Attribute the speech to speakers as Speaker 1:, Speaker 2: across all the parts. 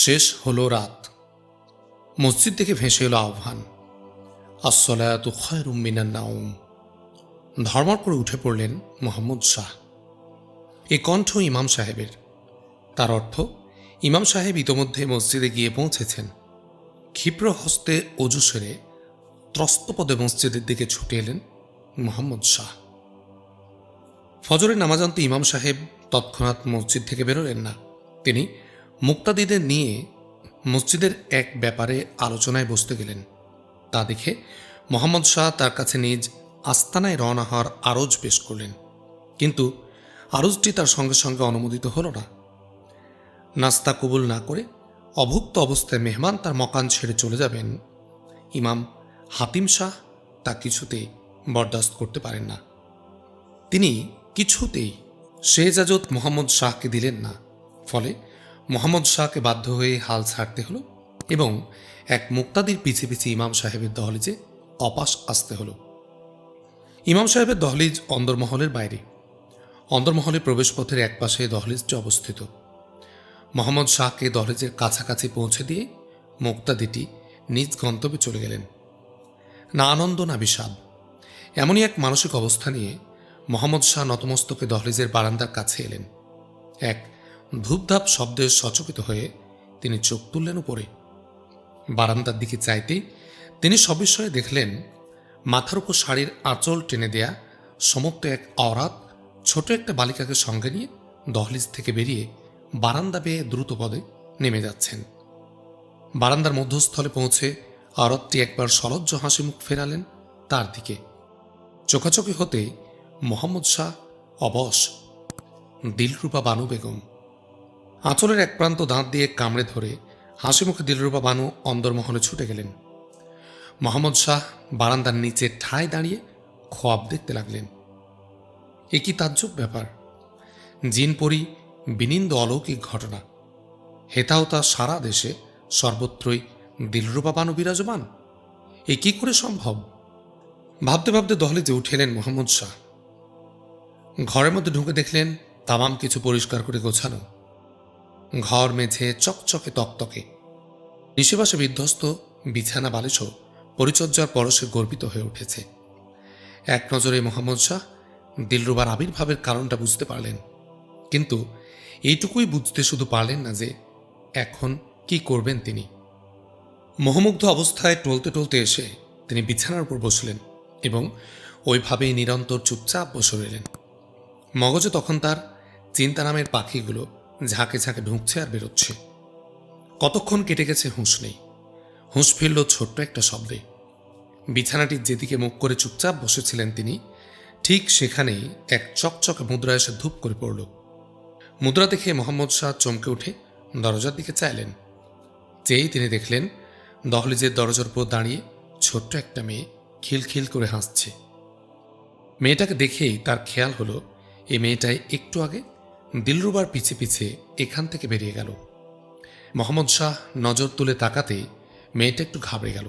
Speaker 1: শেষ হলো রাত। মসজিদ থেকে ভেসে এলো আহ্বান। মিনান নাউম ধর্মর করে উঠে পড়লেন মোহাম্মদ শাহ। এ কণ্ঠ ইমাম সাহেবের। তার অর্থ, ইমাম সাহেব ইতোমধ্যে মসজিদে গিয়ে পৌঁছেছেন। ক্ষিপ্র হস্তে অজু সেরে ত্রস্তপদে মসজিদের দিকে ছুটে এলেন মোহাম্মদ শাহ। ফজরের নামাজান্তে ইমাম সাহেব তৎক্ষণাৎ মসজিদ থেকে বেরোলেন না। তিনি মুক্তাদিদের নিয়ে মসজিদের এক ব্যাপারে আলোচনায় বসতে গেলেন। তা দেখে মোহাম্মদ শাহ তার কাছে নিজ আস্তানায় রওনা হওয়ার আরজ পেশ করলেন। কিন্তু আরজটি তার সঙ্গে সঙ্গে অনুমোদিত হল না। নাস্তা কবুল না করে অভুক্ত অবস্থায় মেহমান তার মকান ছেড়ে চলে যাবেন। ইমাম হাতিম শাহ তা কিছুতেই বরদাস্ত করতে পারেন না। তিনি কিছুতেই শেহজাজত মোহাম্মদ শাহকে দিলেন না। ফলে মোহাম্মদ শাহকে বাধ্য হয়ে হাল ছাড়তে হলো এবং এক মুক্তাদির পিছে পিছে ইমাম সাহেবের দহলিজে অপাস আসতে হলো। ইমাম সাহেবের দহলিজ অন্দরমহলের বাইরে। অন্দরমহলের প্রবেশপথের একপাশে দহলিজটি অবস্থিত। মোহাম্মদ শাহকে দহলিজের কাছাকাছি পৌঁছে দিয়ে মুক্তাদিটি নিজ গন্তব্যে চলে গেলেন। না আনন্দ, না বিষাদ। এমনই এক মানসিক অবস্থা নিয়ে মোহাম্মদ শাহ নতমস্তকে দহলিজের বারান্দার কাছে এলেন। এক ধূপধাপ শব্দে সচকিত হয়ে তিনি চোখ তুললেন উপরে। বারান্দার দিকে চাইতেই তিনি সবিস্ময়ে দেখলেন, মাথার উপর শাড়ির আঁচল টেনে দেয়া সমস্ত এক অরাত ছোট একটা বালিকাকে সঙ্গে নিয়ে দহলিজ থেকে বেরিয়ে বারান্দা বেয়ে দ্রুত পদে নেমে যাচ্ছেন। বারান্দার মধ্যস্থলে পৌঁছে অরতটি একবার সলজ্জ হাসি মুখ ফেরালেন তার দিকে। চোখাচোখি হতে মোহাম্মদ শাহ অবশ দিলরূপা বানু বেগম আঁচলের এক প্রান্ত দাঁত দিয়ে কামড়ে ধরে হাসি মুখে দিলরূপা বানু অন্দরমহলে ছুটে গেলেন। মোহাম্মদ শাহ বারান্দার নিচে ঠায় দাঁড়িয়ে খোয়াব দেখতে লাগলেন। এ কি তাজ্জব ব্যাপার। জিনপরি বিনিন্দ অলৌকিক ঘটনা। হেতাহতা সারা দেশে সর্বত্রই দিলরূপা বানু বিরাজমান। এ কি করে সম্ভব? ভাবতে ভাবতে দহলিজে উঠেলেন মোহাম্মদ শাহ। ঘরের মধ্যে ঢুকে দেখলেন তামাম কিছু পরিষ্কার করে গোছানো। ঘর মেঝে চকচকে তকতকে। নিশেবাসে বিধ্বস্ত বিছানা বালিশও পরিচর্যার পরশে গর্বিত হয়ে উঠেছে। এক নজরে মোহাম্মদ শাহ দিলরুবার আবির্ভাবের কারণটা বুঝতে পারলেন। কিন্তু এইটুকুই বুঝতে শুধু পারলেন না যে এখন কি করবেন তিনি। মোহমুগ্ধ অবস্থায় টলতে টলতে এসে তিনি বিছানার উপর বসলেন এবং ওইভাবেই নিরন্তর চুপচাপ বসে রইলেন। মগজে তখন তার চিন্তা নামের পাখিগুলো ঝাঁকে ঝাঁকে ঢুকছে আর বেরোচ্ছে। কতক্ষণ কেটে গেছে হুঁশ নেই। হুঁশ ফিরল ছোট্ট একটা শব্দে। বিছানাটির যেদিকে মুখ করে চুপচাপ বসেছিলেন তিনি, ঠিক সেখানেই এক চকচকে মুদ্রা এসে ধূপ করে পড়ল। মুদ্রা দেখে মোহাম্মদ শাহ চমকে উঠে দরজার দিকে চাইলেন। যেই তিনি দেখলেন, দহলিজের দরজার উপর দাঁড়িয়ে ছোট্ট একটা মেয়ে খিলখিল করে হাসছে। মেয়েটাকে দেখেই তার খেয়াল হলো, এই মেয়েটাই একটু আগে দিলরুবার পিছে পিছে এখান থেকে বেরিয়ে গেল। মোহাম্মদ শাহ নজর তুলে তাকাতে মেয়েটা একটু ঘাবড়ে গেল।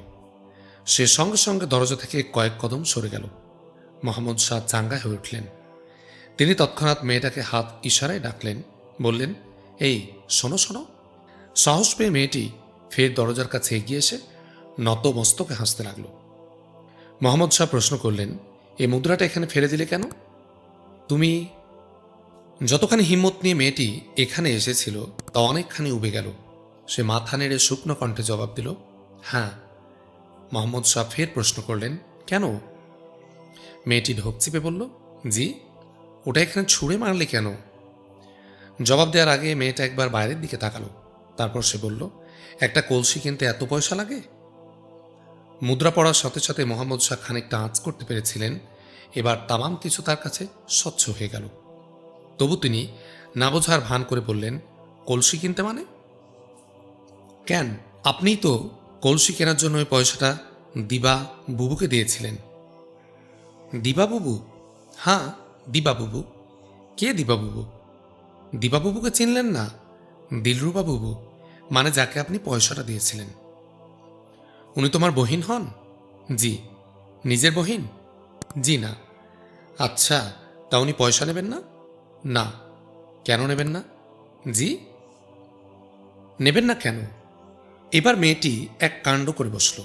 Speaker 1: সে সঙ্গে সঙ্গে দরজা থেকে কয়েক কদম সরে গেল। মোহাম্মদ শাহ চাঙ্গায় হয়ে উঠলেন। তিনি তৎক্ষণাৎ মেয়েটাকে হাত ইশারায় ডাকলেন, বললেন, এই, শোনো শোনো। সাহস পেয়ে মেয়েটি ফের দরজার কাছে এগিয়ে এসে নত মস্তকে হাসতে লাগল। মোহাম্মদ শাহ প্রশ্ন করলেন এই মুদ্রাটা এখানে ফেলে দিলে কেন? তুমি যতখানি হিম্মত নিয়ে মেয়েটি এখানে এসেছিল, তা অনেকখানি উবে গেল। সে মাথা নেড়ে শুকনো কণ্ঠে জবাব দিল হ্যাঁ মোহাম্মদ শাহ ফের প্রশ্ন করলেন, কেন? মেয়েটি ঢোক চিপে বলল, জি, ওটা এখানে ছুঁড়ে মারলে কেন? জবাব দেওয়ার আগে মেয়েটা একবার বাইরের দিকে তাকালো। তারপর সে বলল, একটা কলসি কিনতে এত পয়সা লাগে? মুদ্রা পড়ার সাথে সাথে মোহাম্মদ শাহ খানিকটা আঁচ করতে পেরেছিলেন। এবার তামাম কিছু তার কাছে স্বচ্ছ হয়ে গেল। তবু তিনি না বোঝার ভান করে বললেন, কলসি কিনতে মানে? কেন? আপনিই তো কলসি কেনার জন্য ওই পয়সাটা দিবা বুবুকে দিয়েছিলেন। দিবা বুবু? হ্যাঁ দিবা বুবু। কে দিবা বুবু? দিবা বুবুকে চিনলেন না, দিলরুবা বুবু মানে যাকে আপনি পয়সাটা দিয়েছিলেন। উনি তোমার বহিন হন? জি। নিজের বহিন? জি না। আচ্ছা তা উনি পয়সা নেবেন না? না। কেন নেবেন না? জি? নেবেন না কেন? এবার মেয়েটি এক কাণ্ড করে বসল।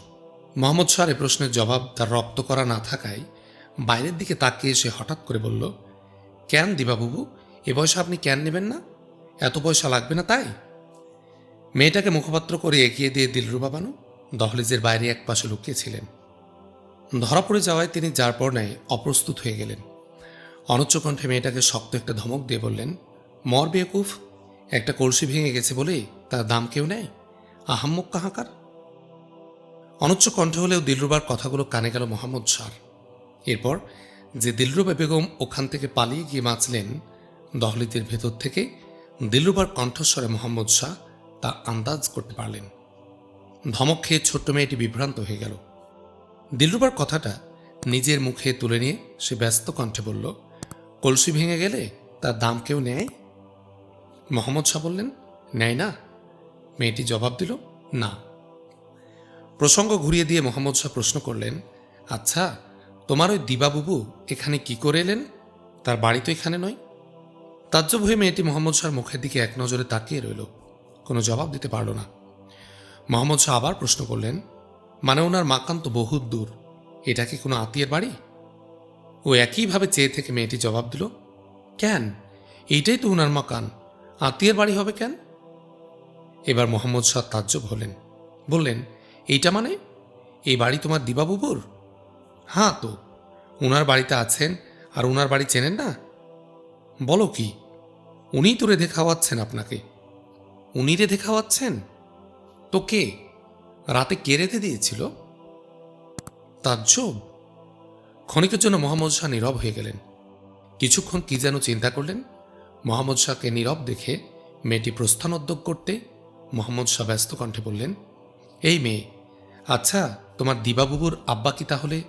Speaker 1: মোহাম্মদ শাহর এ প্রশ্নের জবাব তার রপ্ত করা না থাকায় বাইরের দিকে তাকিয়ে সে হঠাৎ করে বলল, কেন দিবাবুবু? এ পয়সা আপনি কেন নেবেন না? এত পয়সা লাগবে না তাই? মেয়েটাকে মুখপাত্র করে এগিয়ে দিয়ে দিলরুবা বানু দহলিজের বাইরে এক পাশে লুকিয়েছিলেন ধরা পড়ে যাওয়ায় তিনি যার পর নেয় অপ্রস্তুত হয়ে গেলেন। অনুচ্চ কণ্ঠে মেয়েটাকে শক্ত একটা ধমক দিয়ে বললেন, মর বেকুফ একটা কলসি ভেঙে গেছে বলে তার দাম কেউ নেয়? আহাম্মক কাহাকার? অনুচ্চ কণ্ঠে হলেও দিলরুবার কথাগুলো কানে গেল মোহাম্মদ সার এরপর যে দিলরুবা বেগম ওখান থেকে পালিয়ে গিয়ে বাঁচলেন, দহলিতের ভেতর থেকে দিলরুবার কণ্ঠস্বরে মোহাম্মদ শাহ তা আন্দাজ করতে পারলেন। ধমক খেয়ে ছোট্ট মেয়েটি বিভ্রান্ত হয়ে গেল। দিলরুবার কথাটা নিজের মুখে তুলে নিয়ে সে ব্যস্ত কণ্ঠে বলল কলসি ভেঙে গেলে তার দাম কেউ নেয়? মোহাম্মদ শাহ বললেন, নেয় না। মেয়েটি জবাব দিল, না। প্রসঙ্গ ঘুরিয়ে দিয়ে মোহাম্মদ শাহ প্রশ্ন করলেন আচ্ছা তোমার ওই দিবাবুবু এখানে কি করে এলেন? তার বাড়ি তো এখানে নয়? তাজ্জব হয়ে মেয়েটি মোহাম্মদ শাহর মুখের দিকে এক নজরে তাকিয়ে রইল, কোনো জবাব দিতে পারল না। মোহাম্মদ শাহ আবার প্রশ্ন করলেন মানে ওনার মাকান তো বহুত দূর, এটা কি কোনো আত্মীয়ের বাড়ি? ও একইভাবে চেয়ে থেকে মেয়েটি জবাব দিল, কেন? এইটাই তো উনার মাকান। আত্মীয়ের বাড়ি হবে কেন? এবার মোহাম্মদ শাহ তাজ্জব হলেন। বললেন, এইটা মানে? এই বাড়ি তোমার দিবাবুবুর? হ্যাঁ তো। উনার বাড়িতে আছেন আর উনার বাড়ি চেনেন না? বলো কি? উনি তো রেধে খাওয়াচ্ছেন আপনাকে। উনি রেধে খাওয়াচ্ছেন? তো কে? রাতে কে রেধে দিয়েছিল? তাজ্জব? ক্ষণিকের জন্য মোহাম্মদ শাহ নীরব হয়ে গেলেন। কিছুক্ষণ কি যেন চিন্তা করলেন। মোহাম্মদ শাহকে নীরব দেখে মেয়েটি প্রস্থান প্রস্থানোদ্যোগ করতে মোহাম্মদ শাহ ব্যস্ত কণ্ঠে বললেন, এই মেয়ে আচ্ছা তোমার দিবাবুবুর আব্বা কি তাহলে?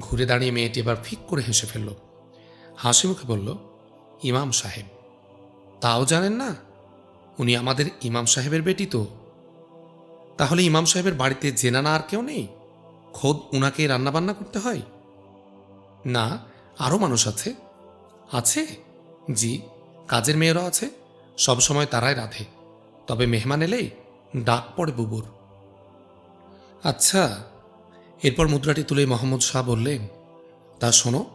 Speaker 1: ঘুরে দাঁড়িয়ে মেয়েটি এবার ফিক করে হেসে ফেলল। হাসি মুখে বলল, ইমাম সাহেব, তাও জানেন না? উনি আমাদের ইমাম সাহেবের বেটি তো। তাহলে ইমাম সাহেবের বাড়িতে জেনানা আর কেউ নেই? খোদ উনাকে রান্নাবান্না করতে হয়? না আরও মানুষ আছে। আছে? জি, কাজের মেয়েরা আছে। সব সময় তারাই রাধে। তবে মেহমান এলেই ডাক পড়ে বুবুর। আচ্ছা এরপর মুদ্রাটি তুলে মোহাম্মদ শাহ বললেন, তা শোনো,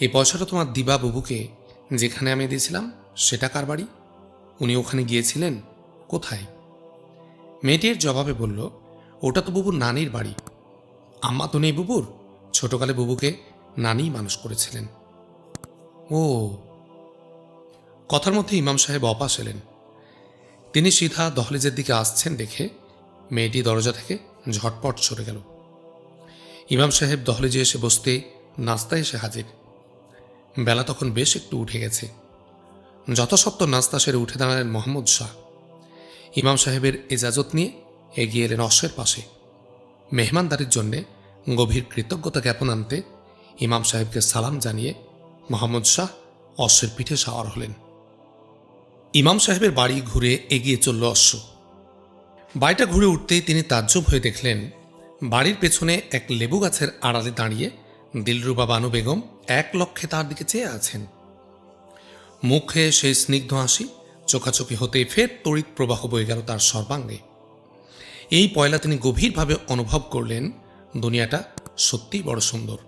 Speaker 1: এই পয়সাটা তোমার দিবা বুবুকে, যেখানে আমি দিয়েছিলাম, সেটা কার বাড়ি? উনি ওখানে গিয়েছিলেন, কোথায়? মেয়েটির জবাবে বলল, ওটা তো বুবুর নানির বাড়ি। আম্মা তো নেই বুবুর। ছোটকালে বুবুকে নানি মানুষ করেছিলেন। ও। কথার মধ্যে ইমাম সাহেব অপাস এলেন। তিনি সিধা দহলিজের দিকে আসছেন দেখে মেয়েটি দরজা থেকে ঝটপট সরে গেল। ইমাম সাহেব দহলিজে এসে বসতে নাস্তা এসে হাজির। বেলা তখন বেশ একটু উঠে গেছে। যথাসত্ত্ব নাস্তা সেরে উঠে দাঁড়ালেন মোহাম্মদ শাহ। ইমাম সাহেবের এজাজত নিয়ে এগিয়ে এলেন অশ্বের পাশে। মেহমানদারির জন্যে গভীর কৃতজ্ঞতা জ্ঞাপন আনতে ইমাম সাহেবকে সালাম জানিয়ে মোহাম্মদ শাহ অশ্বের পিঠে সাওয়ার হলেন। ইমাম সাহেবের বাড়ি ঘুরে এগিয়ে চলল অশ্ব। বাড়িটা ঘুরে উঠতেই তিনি তাজ্জব হয়ে দেখলেন, বাড়ির পেছনে এক লেবু গাছের আড়ালে দাঁড়িয়ে দিলরুবা বানু বেগম এক লক্ষে তার দিকে চেয়ে আছেন। মুখে সেই স্নিগ্ধ হাসি, চোখাচোখি হতেই ফের তড়িৎ প্রবাহ বয়ে গেল তার সর্বাঙ্গে। এই পয়লা তিনি গভীরভাবে অনুভব করলেন, দুনিয়াটা সত্যিই বড় সুন্দর।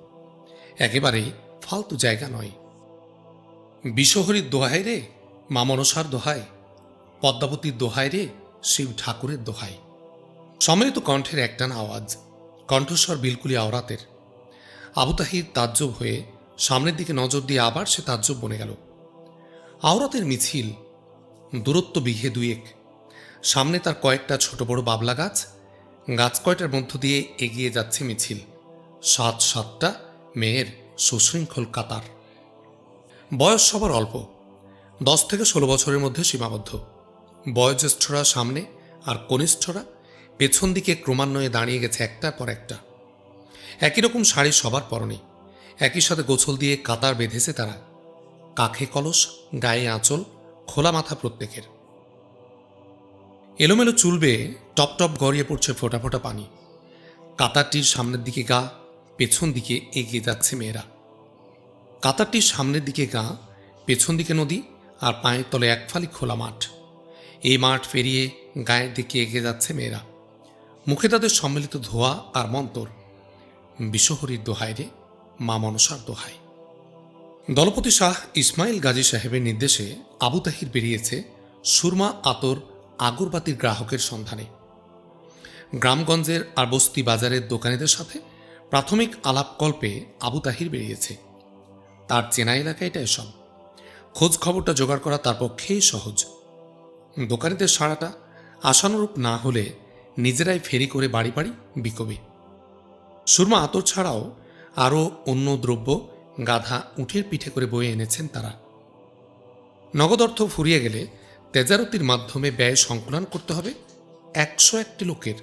Speaker 1: একেবারেই ফালতু জায়গা নয়। বিশ্বহরীর দোহাই রে, মা মনসার দোহাই পদ্মাবতীর দোহাই রে, শিব ঠাকুরের দোহাই সম্মিলিত কণ্ঠের একটানা আওয়াজ, কণ্ঠস্বর বিলকুলি আওরাতের। আবু তাহির তাজ্জব হয়ে সামনের দিকে নজর দিয়ে আবার সে তাজ্জব বনে গেল। আওরাতের মিছিল, দূরত্ব বিঘে দুয়েক সামনে তার কয়েকটা ছোট বড় বাবলা গাছ। গাছ কয়টার মধ্য দিয়ে এগিয়ে যাচ্ছে মিছিল। সাত সাতটা মেয়ের সুশৃঙ্খল কাতার। বয়স সবার অল্প। দশ থেকে ষোলো বছরের মধ্যে সীমাবদ্ধ। বয়োজ্যেষ্ঠরা সামনে আর কনিষ্ঠরা পেছন দিকে ক্রমান্বয়ে দাঁড়িয়ে গেছে একটার পর একটা। একই রকম শাড়ি সবার পরনে। একই সাথে গোছল দিয়ে কাতার বেঁধেছে তারা। কাখে কলস, গায়ে আঁচল, খোলা মাথা প্রত্যেকের। এলোমেলো চুল বেয়ে টপ টপ গড়িয়ে পড়ছে ফোটা ফোটা পানি। কাতারটির সামনের দিকে গা, পেছন দিকে এগিয়ে যাচ্ছে মেয়েরা। কাতারটির সামনের দিকে গা, পেছন দিকে নদী আর পায়ের তলে এক ফালি খোলা মাঠ। এই মাঠ পেরিয়ে গায়ের দিকে এগিয়ে যাচ্ছে মেয়েরা। মুখে তাদের সম্মিলিত ধোয়া আর মন্তর। বিশ্বহরির দোহাই রে, মা মনসার দোহাই দলপতি শাহ ইসমাইল গাজী সাহেবের নির্দেশে আবু তাহির বেরিয়েছে সুরমা আতর আগরবাতির গ্রাহকের সন্ধানে। গ্রামগঞ্জের আর বস্তি বাজারের দোকানিদের সাথে প্রাথমিক আলাপকল্পে আবু তাহির বেরিয়েছে। তার চেনা এলাকা এটা এসব। খোঁজ খবরটা জোগাড় করা তার পক্ষেই সহজ। দোকানিদের সাড়াটা আশানুরূপ না হলে নিজেরাই ফেরি করে বাড়ি বাড়ি বিকবে। সুরমা আতর ছাড়াও আরও অন্য দ্রব্য, গাধা উঠের পিঠে করে বয়ে এনেছেন তারা। নগদ অর্থ ফুরিয়ে গেলে তেজারতির মাধ্যমে ব্যয় সংকলন করতে হবে একশো একটি লোকের।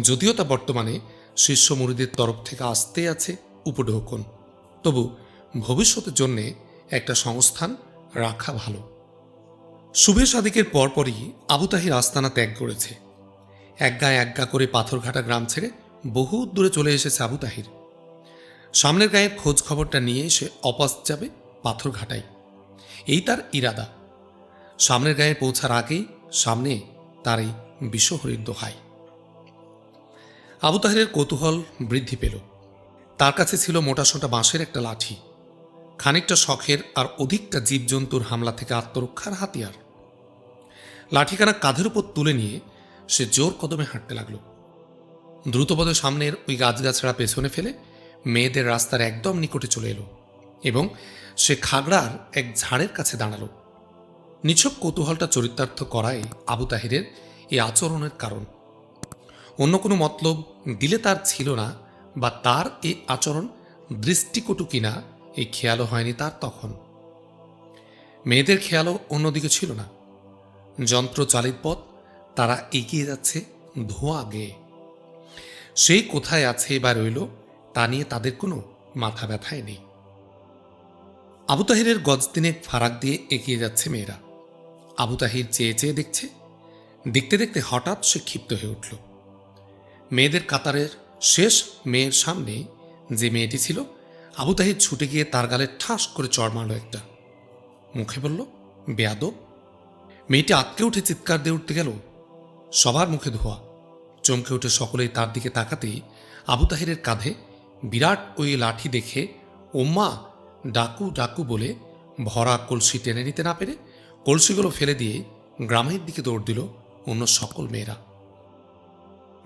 Speaker 1: যদিও তা বর্তমানে শীর্ষ মুড়িদের তরফ থেকে আসতে আছে উপঢৌকন। তবু ভবিষ্যতের জন্যে একটা সংস্থান রাখা ভালো। শুভে সাদিকের পরপরই আবু তাহির আস্তানা ত্যাগ করেছে। এক গায়ে এক গা করে পাথরঘাটা গ্রাম ছেড়ে বহু দূরে চলে এসেছে আবু তাহির। সামনের গায়ের খোঁজ খবরটা নিয়ে সে অপাস যাবে পাথরঘাটায়। এই তার ইরাদা। সামনের গায়ে পৌঁছার আগেই সামনে তার এই বিশ্বহরির দোহাই। আবু তাহিরের কৌতূহল বৃদ্ধি পেল। তার কাছে ছিল মোটাসোটা বাঁশের একটা লাঠি। খানিকটা শখের আর অধিকটা জীবজন্তুর হামলা থেকে আত্মরক্ষার হাতিয়ার। লাঠিখানা কাঁধের উপর তুলে নিয়ে সে জোর কদমে হাঁটতে লাগল। দ্রুতপদে সামনের ওই গাছগাছড়া পেছনে ফেলে মেয়েদের রাস্তার একদম নিকটে চলে এলো এবং সে খাগড়ার এক ঝাড়ের কাছে দাঁড়াল। নিছক কৌতূহলটা চরিতার্থ করাই আবু তাহিরের এই আচরণের কারণ। অন্য কোনো মতলব, দিলে তার ছিল না বা তার এই আচরণ দৃষ্টিকটু কিনা, এই খেয়ালও হয়নি তার তখন। মেয়েদের খেয়ালও অন্যদিকে ছিল না। যন্ত্র চালিত পথ তারা এগিয়ে যাচ্ছে ধোঁয়া গেয়ে সেই কোথায় আছে বা রইল তা নিয়ে তাদের কোনো মাথা ব্যথায় নেই। আবু তাহিরের গজ দিনে ফারাক দিয়ে এগিয়ে যাচ্ছে মেয়েরা। আবু তাহির চেয়ে চেয়ে দেখছে। দেখতে দেখতে হঠাৎ সে ক্ষিপ্ত হয়ে উঠল। মেয়েদের কাতারের শেষ মেয়ের সামনে যে মেয়েটি ছিল, আবু তাহির ছুটে গিয়ে তার গালে ঠাস করে চড় মারল একটা। মুখে বলল, বেয়াদব। মেয়েটি আটকে উঠে চিৎকার দিয়ে উঠতে গেল। সবার মুখে ধোয়া। চমকে উঠে সকলেই তার দিকে তাকাতেই আবু তাহিরের কাঁধে বিরাট ওই লাঠি দেখে, ওম্মা, ডাকু ডাকু বলে ভরা কলসি টেনে নিতে না পেরে কলসিগুলো ফেলে দিয়ে গ্রামের দিকে দৌড় দিল অন্য সকল মেয়েরা।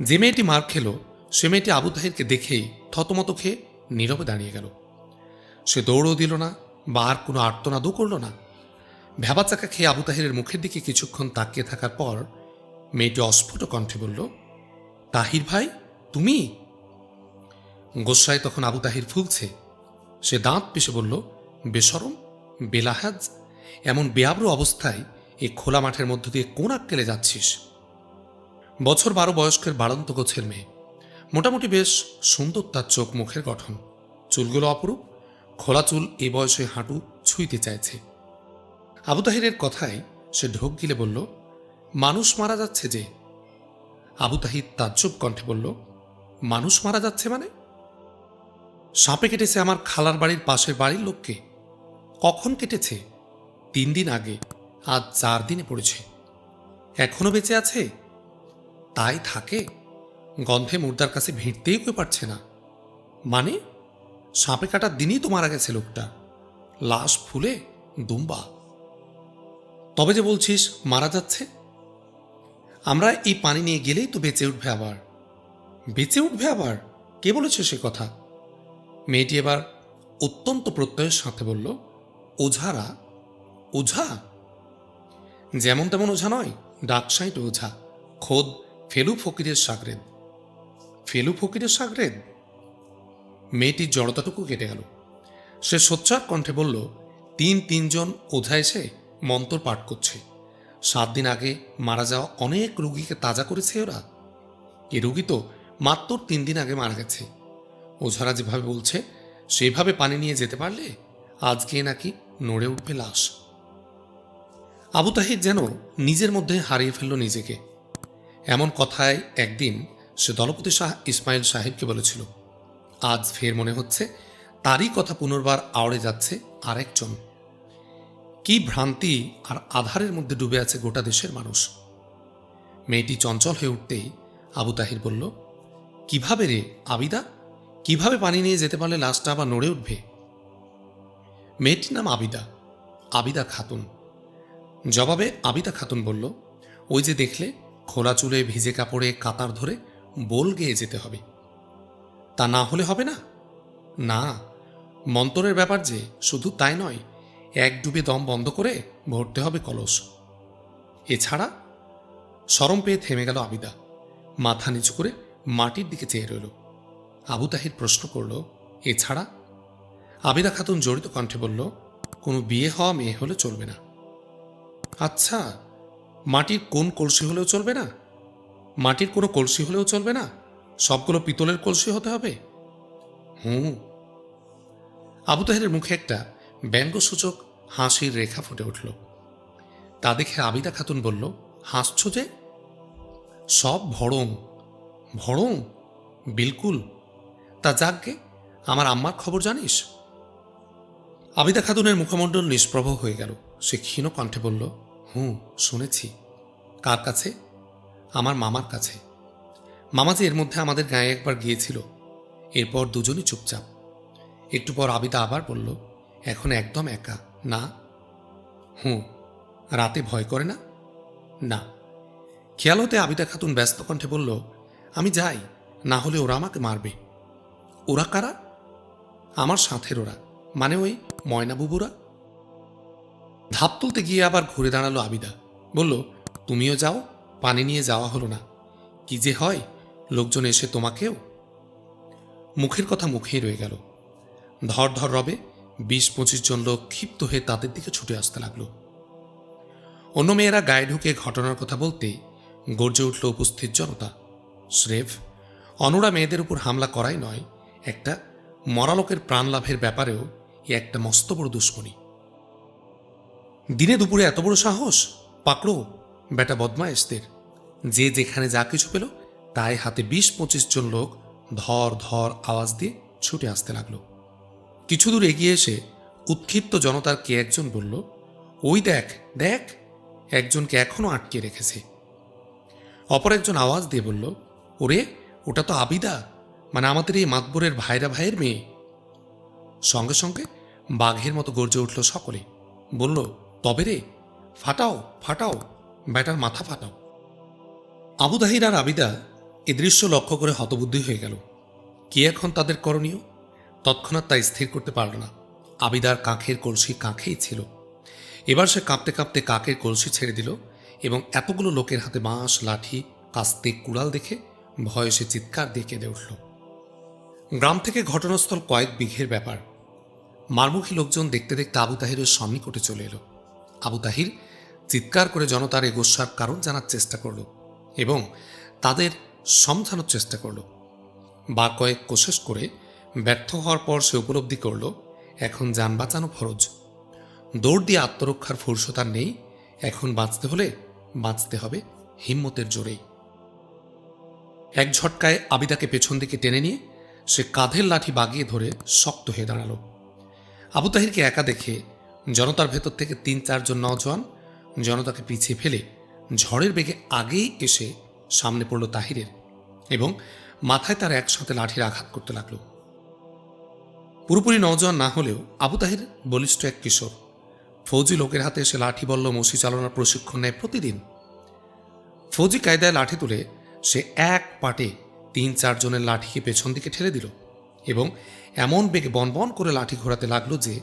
Speaker 1: যে মেয়েটি মার খেল, সে মেয়েটি আবু তাহিরকে দেখেই থতমত খেয়ে নীরবে দাঁড়িয়ে গেল। সে দৌড়ও দিল না বা আর কোনো আর্তনাদও করল না। ভ্যাবাচাকা খেয়ে আবু তাহিরের মুখের দিকে কিছুক্ষণ তাকিয়ে থাকার পর মেয়েটি অস্ফুট কণ্ঠে বলল, তাহির ভাই, তুমি? গোসাই তখন আবু তাহির ফুলছে। সে দাঁত পিষে বলল, বেসরম, বেলাহাজ এমন বেআব্রু অবস্থায় এই খোলা মাঠের মধ্য দিয়ে কোন আক্কেলে যাচ্ছিস? বছর বারো বয়স্কের বাড়ন্ত গোছের মেয়ে। মোটামুটি বেশ সুন্দর তার চোখ মুখের গঠন। চুলগুলো অপরূপ। খোলা চুল এ বয়সে হাঁটু ছুঁইতে চাইছে। আবু তাহিরের কথায় সে ঢোক গিলে বলল, মানুষ মারা যাচ্ছে যে। আবু তাহির তাজ্জব কণ্ঠে বলল, মানুষ মারা যাচ্ছে মানে? সাপে কেটেছে আমার খালার বাড়ির পাশের বাড়ির লোককে। কখন কেটেছে? তিন দিন আগে, আজ চার দিনে পড়েছে। এখনও বেঁচে আছে? তাই থাকে। গন্ধে মুর্দার কাছে ভিড়তেই কেউ পারছে না। মানে? সাপে কাটার দিনই তো মারা গেছে লোকটা। লাশ ফুলে দুম্বা। তবে যে বলছিস, মারা যাচ্ছে? আমরা এই পানি নিয়ে গেলেই তো বেঁচে উঠবে আবার। বেঁচে উঠবে আবার? কে বলেছে সে কথা? মেয়েটি এবার অত্যন্ত প্রত্যয়ের সাথে বলল, ওঝারা ওঝা? যেমন তেমন ওঝা নয় ডাকসাইট ওঝা। খোদ ফেলু ফকিরের সাগরেদ। ফেলু ফকিরের সাগরেদ? মেয়েটির জড়তাটুকু কেটে গেল। সে সোচ্চার কণ্ঠে বলল, তিন তিনজন ওঝা এসে মন্তর পাঠ করছে। সাত দিন আগে মারা যাওয়া অনেক রুগীকে তাজা করেছে ওরা। এ রুগী তো মাত্র তিন দিন আগে মারা গেছে। ওঝারা যেভাবে বলছে, সেভাবে পানি নিয়ে যেতে পারলে আজকে নাকি নড়ে উঠবে লাশ। আবু তাহির যেন নিজের মধ্যে হারিয়ে ফেলল নিজেকে। এমন কথায় একদিন সে দলপতি শাহ ইসমাইল সাহেবকে বলেছিল, আজ ফের মনে হচ্ছে তারই কথা পুনর্বার আওড়ে যাচ্ছে আরেকজন। কি ভ্রান্তি আর আধারের মধ্যে ডুবে আছে গোটা দেশের মানুষ। মেয়েটি চঞ্চল হয়ে উঠতেই আবু তাহির বলল, কীভাবে রে, আবিদা? কীভাবে পানি নিয়ে যেতে পারলে লাশটা আবার নড়ে উঠবে? মেয়েটির নাম আবিদা আবিদা খাতুন। জবাবে আবিদা খাতুন বলল, ওই যে দেখলে, খোলা চুলে ভিজে কাপড়ে কাতার ধরে বোল গেয়ে যেতে হবে। তা না হলে হবে না? না, মন্তরের ব্যাপার যে, শুধু তাই নয়, এক ডুবে দম বন্ধ করে ভরতে হবে কলস। এছাড়া সরম পেয়ে থেমে গেল আবিদা। মাথা নিচু করে মাটির দিকে চেয়ে রইল। আবু তাহির প্রশ্ন করল, এছাড়া? আবিদা খাতুন জড়িত কণ্ঠে বলল, কোনো বিয়ে হওয়া মেয়ে হলে চলবে না। আচ্ছা মাটির কোন কলসি হলেও চলবে না? মাটির কোনো কলসি হলেও চলবে না? সবগুলো পিতলের কলসি হতে হবে? হুম। আবু তাহেরের মুখে একটা ব্যঙ্গসূচক হাসির রেখা ফুটে উঠল। তা দেখে আবিদা খাতুন বলল, হাসছ যে? সব ভড়ং ভড়ং বিলকুল। তা যাকগে আমার আম্মার খবর জানিস? আবিদা খাতুনের মুখমণ্ডল নিষ্প্রভ হয়ে গেল। সে ক্ষীণ কণ্ঠে বলল হুঁ, শুনেছি। কার কাছে? আমার মামার কাছে। মামা যে এর মধ্যে আমাদের গায়ে একবার গিয়েছিল। এরপর দুজনই চুপচাপ। একটু পর আবিদা আবার বলল, এখন একদম একা, না? হুঁ, রাতে ভয় করে না? না। খেয়াল হতে আবিদা খাতুন ব্যস্ত কণ্ঠে বলল, আমি যাই, না হলে ওরা আমাকে মারবে। ওরা কারা? আমার সাথের ওরা মানে ওই ময়না বুবুরা ধাপ তুলতে গিয়ে আবার ঘুরে দাঁড়াল আবিদা। বলল, তুমিও যাও, পানি নিয়ে যাওয়া হলো না। কি যে হয়, লোকজন এসে তোমাকেও? মুখের কথা মুখেই রয়ে গেল। ধর ধর রবে বিশ পঁচিশ জন লোক ক্ষিপ্ত হয়ে তাদের দিকে ছুটে আসতে লাগল। অন্য মেয়েরা গায়ে ঢুকে ঘটনার কথা বলতে গর্জে উঠল উপস্থিত জনতা। স্রেফ, অনুরা মেয়েদের উপর হামলা করাই নয়, একটা মরালোকের প্রাণ লাভের ব্যাপারেও একটা মস্ত বড় দুশ্মনী। দিনে দুপুরে এত বড় সাহস? পাকড়ো বেটা বদমায়েশদের যে যেখানে যা কিছু পেল, তাই হাতে বিশ পঁচিশ জন লোক ধর ধর আওয়াজ দিয়ে ছুটে আসতে লাগল। কিছু দূর এগিয়ে এসে উৎক্ষিপ্ত জনতার কে একজন বলল, ওই দেখ দেখ, একজনকে এখনও আটকে রেখেছে। অপর একজন আওয়াজ দিয়ে বলল, ওরে, ওটা তো আবিদা মানে আমাদের এই মাতবরের ভাইরা ভাইয়ের মেয়ে। সঙ্গে সঙ্গে বাঘের মতো গর্জে উঠল সকলে। বলল তবে রে, ফাটাও ফাটাও ব্যাটার মাথা ফাটাও। আবু দাহির আর আবিদা এ দৃশ্য লক্ষ্য করে হতবুদ্ধি হয়ে গেল। কি এখন তাদের করণীয়? তৎক্ষণাৎ তা স্থির করতে পারল না। আবিদার কাঁখের কলসি কাঁখেই ছিল। এবার সে কাঁপতে কাঁপতে কাকের কলসি ছেড়ে দিল এবং এতগুলো লোকের হাতে বাঁশ, লাঠি, কাস্তে, কুড়াল দেখে ভয়ে সে চিৎকার দিয়ে কেঁদে উঠল। গ্রাম থেকে ঘটনাস্থল কয়েক বিঘের ব্যাপার। মারমুখী লোকজন দেখতে দেখতে আবু তাহিরের সন্নিকটে চলে এলো। আবু তাহির চিৎকার করে জনতার এগোসার কারণ জানার চেষ্টা করল এবং তাদের সমঝানোর চেষ্টা করল। বা কয়েক কোশেষ করে ব্যর্থ হওয়ার পর সে উপলব্ধি করল, এখন যান বাঁচানো ফরজ। দৌড় দিয়ে আত্মরক্ষার ফুরসত আর নেই, এখন বাঁচতে হলে বাঁচতে হবে হিম্মতের জোরেই। এক ঝটকায় আবিদাকে পেছন দিকে টেনে নিয়ে সে কাঁধের লাঠি বাগিয়ে ধরে শক্ত হয়ে দাঁড়াল। আবু তাহিরকে একা দেখে জনতার ভেতর থেকে তিন চারজন নজওয়ান জনতাকে পিছিয়ে ফেলে ঝড়ের বেগে আগেই এসে সামনে পড়ল তাহিরের এবং মাথায় তার একসাথে লাঠির আঘাত করতে লাগল। পুরোপুরি নজওয়ান না হলেও আবু তাহির বলিষ্ঠ এক কিশোর। ফৌজি লোকের হাতে এসে লাঠি বলল, মসি চালনার প্রশিক্ষণ নেয় প্রতিদিন। ফৌজি কায়দায় লাঠি তুলে সে এক পাটে তিন চারজনের লাঠিকে পেছন দিকে ঠেলে দিল এবং এমন বেগে বনবন করে লাঠি ঘোরাতে লাগল যে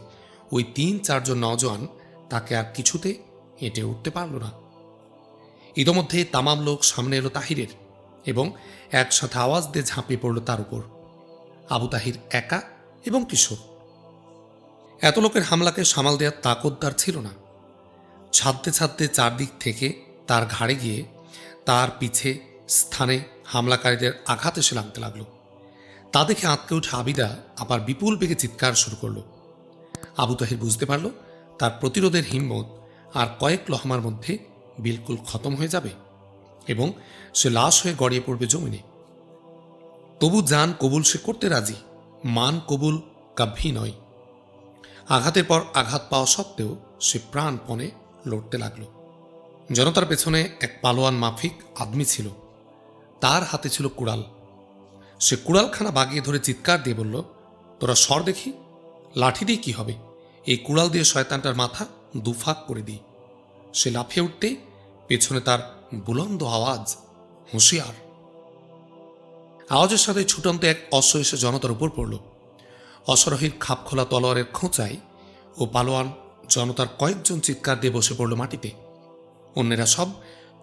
Speaker 1: ওই তিন চারজন নজওয়ান তাকে আর কিছুতে হেঁটে উঠতে পারল না। ইতোমধ্যে তামাম লোক সামনে এলো তাহিরের এবং একসাথে আওয়াজ দিয়ে ঝাঁপিয়ে পড়ল তার উপর। আবু তাহির একা এবং কিশোর। এত লোকের হামলাকে সামাল দেওয়ার তাকদ্দার ছিল না। ছাদতে ছাদতে চারদিক থেকে তার ঘাড়ে গিয়ে তার পিছে স্থানে হামলাকারীদের আঘাত এসে লাগতে লাগল। তা দেখে আঁতকে উঠে আবিদা আবার বিপুল বেগে চিৎকার শুরু করল। আবু তাহির বুঝতে পারল, তার প্রতিরোধের হিম্মত আর কয়েক লহমার মধ্যে বিলকুল খতম হয়ে যাবে এবং সে লাশ হয়ে গড়িয়ে পড়বে জমিনে। তবু জান কবুল সে করতে রাজি, মান কবুল কাভ্যি নয়। আঘাতের পর আঘাত পাওয়া সত্ত্বেও সে প্রাণপণে লড়তে লাগল। জনতার পেছনে এক পালোয়ান মাফিক আদমি ছিল। তার হাতে ছিল কুড়াল। সে কুড়ালখানা বাগিয়ে ধরে চিৎকার দিয়ে বলল, তোরা সর দেখি, লাঠি দিয়ে কি হবে? এই কুড়াল দিয়ে শয়তানটার মাথা দুফাক করে দিই। সে লাফিয়ে উঠতেই পেছনে তার বুলন্দ আওয়াজ, হুঁশিয়ার। আওয়াজের সাথে ছুটন্ত এক অশ্ব এসে জনতার উপর পড়ল। অসরহির খাপখোলা তলোয়ারের খোঁচায় ও পালোয়ান জনতার কয়েকজন চিৎকার দিয়ে বসে পড়ল মাটিতে। অন্যেরা সব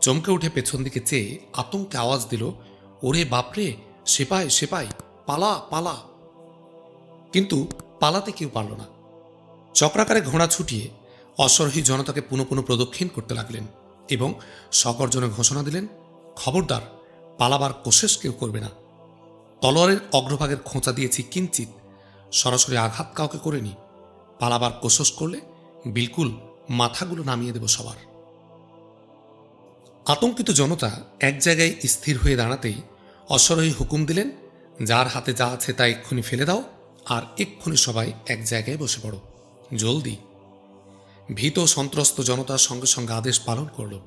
Speaker 1: চমকে উঠে পেছন দিকে চেয়ে আতঙ্কে আওয়াজ দিল, ওরে বাপরে সেপাই সেপাই পালা পালা। কিন্তু পালাতে কেউ পারল না। চক্রাকারে ঘোড়া ছুটিয়ে অসরহী জনতাকে পুনঃ পুনঃ প্রদক্ষিণ করতে লাগলেন এবং সকর্জনে ঘোষণা দিলেন, খবরদার, পালাবার কোশেষ কেউ করবে না। তলোয়ারের অগ্রভাগের খোঁচা দিয়েছি কিঞ্চিত সরাসরি আঘাত কাউকে করেনি। পালাবার কোশস করলে বিলকুল মাথাগুলো নামিয়ে দেব সবার। আতঙ্কিত জনতা এক জায়গায় স্থির হয়ে দাঁড়াতেই অশ্বরোহী হুকুম দিলেন, যার হাতে যা আছে তা এক্ষুনি ফেলে দাও, আর এক্ষুনি সবাই এক জায়গায় বসে পড়ো। জলদি। ভীত সন্ত্রস্ত জনতার সঙ্গে সঙ্গে আদেশ পালন করল।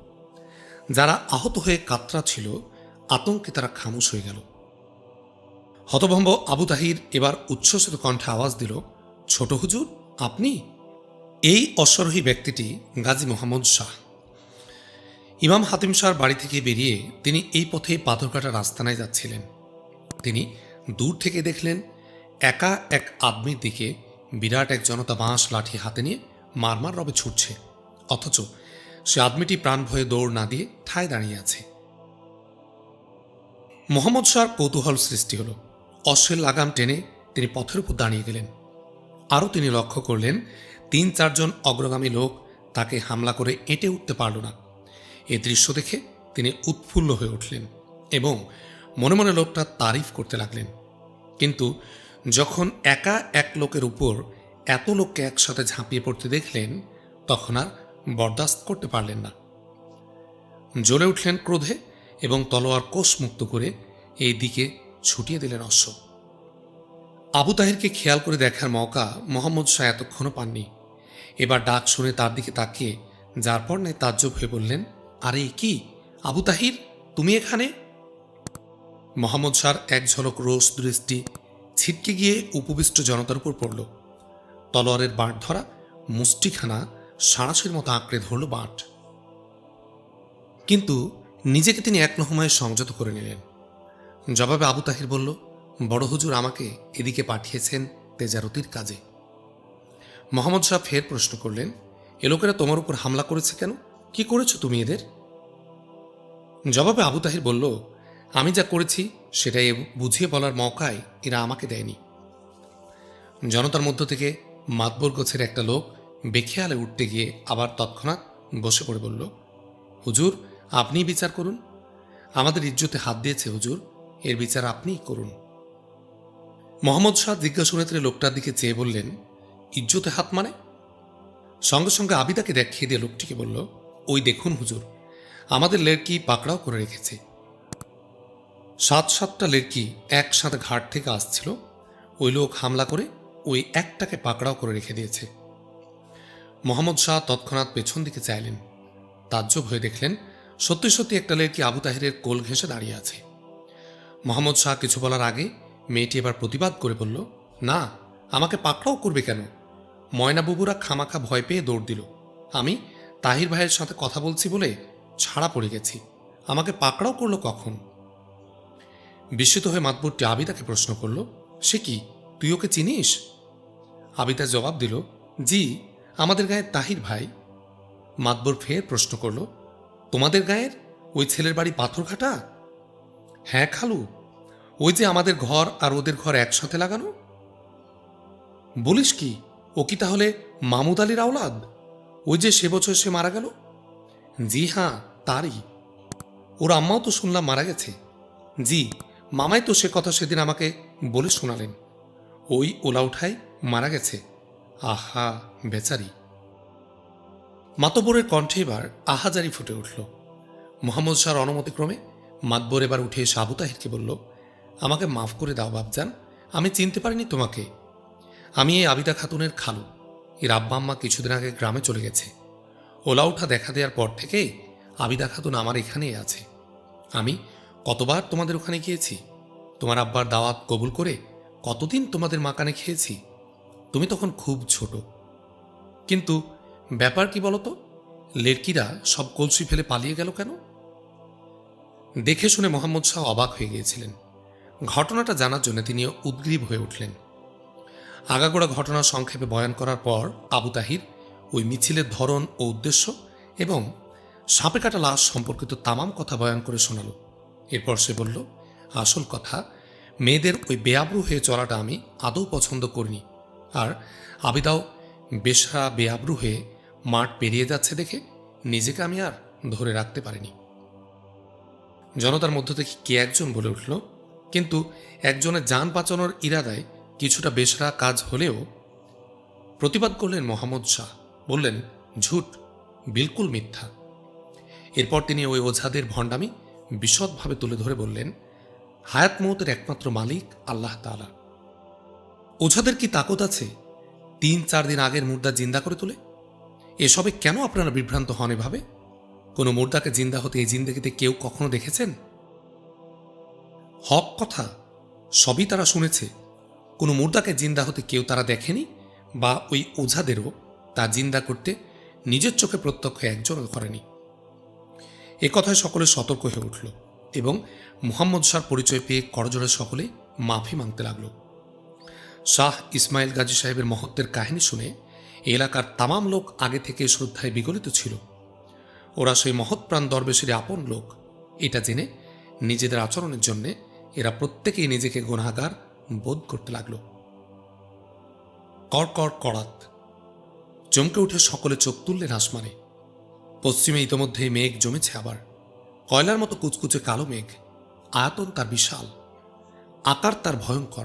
Speaker 1: যারা আহত হয়ে কাতরা ছিল, আতঙ্কে তারা খামোশ হয়ে গেল। হতভম্ব আবু তাহির এবার উচ্ছ্বসিত কণ্ঠে আওয়াজ দিল, ছোট হুজুর, আপনি? এই অশ্বরোহী ব্যক্তিটি গাজী মোহাম্মদ শাহ। ইমাম হাতিম শাহর বাড়ি থেকে বেরিয়ে তিনি এই পথে পাথরকাটা রাস্তানায় যাচ্ছিলেন। তিনি দূর থেকে দেখলেন, একা এক আদমির দিকে বিরাট এক জনতা বাঁশ লাঠি হাতে নিয়ে মারমার রবে ছুটছে। অথচ সে আদমিটি প্রাণ ভয়ে দৌড় না দিয়ে ঠায় দাঁড়িয়ে আছে। মোহাম্মদ শাহর কৌতূহল সৃষ্টি হল। অশ্বের লাগাম টেনে তিনি পথের উপর দাঁড়িয়ে গেলেন। আরও তিনি লক্ষ্য করলেন, তিন চারজন অগ্রগামী লোক তাকে হামলা করে এঁটে উঠতে পারল না। এ দৃশ্য দেখে তিনি উৎফুল্ল হয়ে উঠলেন এবং মনে মনে লোকটা তারিফ করতে লাগলেন। কিন্তু যখন একা এক লোকের উপর এত লোককে একসাথে ঝাঁপিয়ে পড়তে দেখলেন, তখন আর বরদাস্ত করতে পারলেন না। জ্বলে উঠলেন ক্রোধে এবং তলোয়ার কোষ মুক্ত করে এই দিকে ছুটিয়ে দিলেন অশ্ব। আবু তাহিরকে খেয়াল করে দেখার মৌকা মোহাম্মদ শাহ এতক্ষণও পাননি। এবার ডাক শুনে তার দিকে তাকিয়ে যার পর নাই তাজ্জব হয়ে বললেন, আরে, কি? আবু তাহির, তুমি এখানে? মোহাম্মদ শাহর এক ঝলক রোষ দৃষ্টি ছিটকে গিয়ে উপবিষ্ট জনতার উপর পড়ল। তলোয়ারের বাঁট ধরা, মুষ্টিখানা, সাঁড়াশের মতো আঁকড়ে ধরল বাঁট। কিন্তু নিজেকে তিনি এক নহমায় সংযত করে নিলেন। জবাবে আবু তাহির বলল, বড় হুজুর আমাকে এদিকে পাঠিয়েছেন তেজারতির কাজে। মোহাম্মদ শাহ ফের প্রশ্ন করলেন, এ লোকেরা তোমার উপর হামলা করেছে কেন? কি করেছ তুমি এদের? জবাবে আবু তাহির বলল আমি যা করেছি, সেটাই বুঝিয়ে বলার মৌকায় এরা আমাকে দেয়নি। জনতার মধ্য থেকে মাতবর গোছের একটা লোক বেখেয়ালে উঠতে গিয়ে আবার তৎক্ষণাৎ বসে পড়ে বলল, হুজুর আপনিই বিচার করুন। আমাদের ইজ্জতে হাত দিয়েছে হুজুর, এর বিচার আপনিই করুন। মোহাম্মদ শাহ জিজ্ঞাসনেত্রে লোকটার দিকে চেয়ে বললেন, ইজ্জতে হাত মানে? সঙ্গে সঙ্গে আবিদাকে দেখিয়ে দিয়ে লোকটিকে বলল, ওই দেখুন হুজুর, আমাদের লেরকি পাকড়াও করে রেখেছে। সাত সাতটা লেরকি একসাথে ঘাট থেকে আসছিল? ওই লোক হামলা করে ওই একটাকে পাকড়াও করে রেখে দিয়েছে। মোহাম্মদ শাহ তৎক্ষণাৎ পেছন দিকে চাইলেন। তাজ্জব হয়ে দেখলেন, সত্যি সত্যি একটা লেরকি আবু তাহিরের কোল ঘেঁষে দাঁড়িয়ে আছে। মোহাম্মদ শাহ কিছু বলার আগে মেয়েটি এবার প্রতিবাদ করে বলল, না, আমাকে পাকড়াও করবে কেন? ময়না বুবুরা খামাখা ভয় পেয়ে দৌড় দিল। আমি তাহির ভাইয়ের সাথে কথা বলছি বলে ছাড়া পড়ে গেছি। আমাকে পাকড়াও করল কখন? বিস্মিত হয়ে মাতবুরটি আবিদাকে প্রশ্ন করল, সে কি? তুই ওকে চিনিস? আবিদা জবাব দিল, জি, আমাদের গায়ের তাহির ভাই। মাতবর ফের প্রশ্ন করল, তোমাদের গায়ের ওই ছেলের বাড়ি পাথরঘাটা? হ্যাঁ খালু। ওই যে আমাদের ঘর আর ওদের ঘর একসাথে লাগানো? বলিস কি? ও কি তাহলে মামুদ আলীর আওলাদ? ওই যে সে বছর সে মারা গেল? জি হ্যাঁ তারই। ওর আম্মাও তো শুনলাম মারা গেছে। জি মামাই তো সে কথা সেদিন আমাকে বলে শোনালেন। ওই ওলা উঠায় মারা গেছে। আহা, বেচারি। মাতবরের কণ্ঠে এবার আহাজারি ফুটে উঠল। মোহাম্মদ শাহর অনুমতিক্রমে মাতবর এবার উঠে এসে আবু তাহিরকে বলল, আমাকে মাফ করে দাও বাবজান আমি চিনতে পারিনি তোমাকে। আমি এই আবিদা খাতুনের খালু। এর আব্বা আম্মা কিছুদিন আগে গ্রামে চলে গেছে। ওলা উঠা দেখা দেওয়ার পর থেকে আবিদা খাতুন আমার এখানেই আছে। আমি কতবার তোমাদের ওখানে গিয়েছি? তোমার আব্বার দাওয়াত কবুল করে কতদিন তোমাদের মাকানে খেয়েছি? তুমি তখন খুব ছোট। কিন্তু ব্যাপার কি বলতো? লেরকিরা সব কলসি ফেলে পালিয়ে গেল কেন? দেখে শুনে মোহাম্মদ শাহ অবাক হয়ে গিয়েছিলেন। ঘটনাটা জানার জন্য তিনিও উদ্গ্রীব হয়ে উঠলেন। আগাগোড়া ঘটনা সংক্ষেপে বয়ান করার পর আবু তাহির ওই মিছিলের ধরন ও উদ্দেশ্য এবং সাপে কাটা লাশ সম্পর্কিত তামাম কথা বয়ান করে শোনালো। এরপর সে বলল, আসল কথা, মেয়েদের ওই বেআব্রু হয়ে চলাটা আমি আদৌ পছন্দ করিনি। আর আবিদাও বেশরা বেআব্রু হয়ে মাঠ পেরিয়ে যাচ্ছে দেখে নিজেকে আমি আর ধরে রাখতে পারিনি। জনতার মধ্য থেকে কে একজন বলে উঠল, কিন্তু একজনের যান বাঁচানোর ইরাদায় কিছুটা বেসরা কাজ হলেও প্রতিবাদ করলেন মোহাম্মদ শাহ। বললেন, ঝুট, বিলকুল মিথ্যা। এরপর তিনি ওই ওঝাদের ভণ্ডামি বিশদভাবে তুলে ধরে বললেন, হায়াত মৌতের একমাত্র মালিক আল্লাহ তাআলা। ওঝাদের কি তাকত আছে তিন চার দিন আগের মুর্দা জিন্দা করে তোলে? এসবে কেন আপনারা বিভ্রান্ত হন এভাবে? কোনো মুর্দাকে জিন্দা হতে এই জিন্দেগিতে কেউ কখনো দেখেছেন? হক কথা সবই তারা শুনেছে। কোনো মুর্দাকে জিন্দা হতে কেউ তারা দেখেনি বা ওই ওঝাদেরও তা জিন্দা করতে নিজের চোখে প্রত্যক্ষ একজনও করেনি। এ কথায় সকলে সতর্ক হয়ে উঠল এবং মুহাম্মদ শাহর পরিচয় পেয়ে করজোড়ে সকলে মাফি মাংতে লাগল। শাহ ইসমাইল গাজী সাহেবের মহত্বের কাহিনী শুনে এলাকার তামাম লোক আগে থেকে শ্রদ্ধায় বিগলিত ছিল। ওরা সেই মহৎপ্রাণ দরবেশের আপন লোক। এটা জেনে নিজেদের আচরণের জন্যে এরা প্রত্যেকেই নিজেকে গুণাগার বোধ করতে লাগল। কর কর করাত চমকে উঠে সকলে চোখ তুললেন আসমানে। পশ্চিমে ইতোমধ্যে মেঘ জমেছে আবার। কয়লার মতো কুচকুচে কালো মেঘ। আয়তন তার বিশাল। আকার তার ভয়ঙ্কর।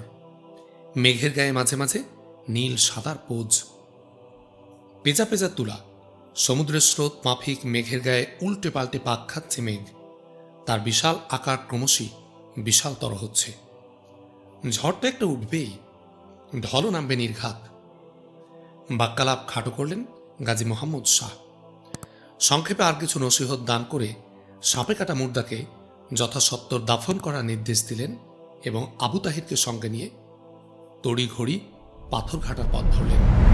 Speaker 1: মেঘের গায়ে মাঝে মাঝে নীল সাদার পোজ। পেজা পেজা তুলা। সমুদ্রের স্রোত মাফিক মেঘের গায়ে উল্টে পাল্টে পাক খাচ্ছে মেঘ। তার বিশাল আকার ক্রমশই বিশালতর হচ্ছে। ঝড় তো একটা উঠবেই। ঢলও নামবে নির্ঘাত। বাক্যালাপ খাটো করলেন গাজী মোহাম্মদ শাহ। সংক্ষেপে আর কিছু নসিহত দান করে সাপে কাটা মুর্দাকে যথাসত্তর দাফন করার নির্দেশ দিলেন এবং আবু তাহিরকে সঙ্গে নিয়ে তড়িঘড়ি পাথর ঘাটার পথ ধরলেন।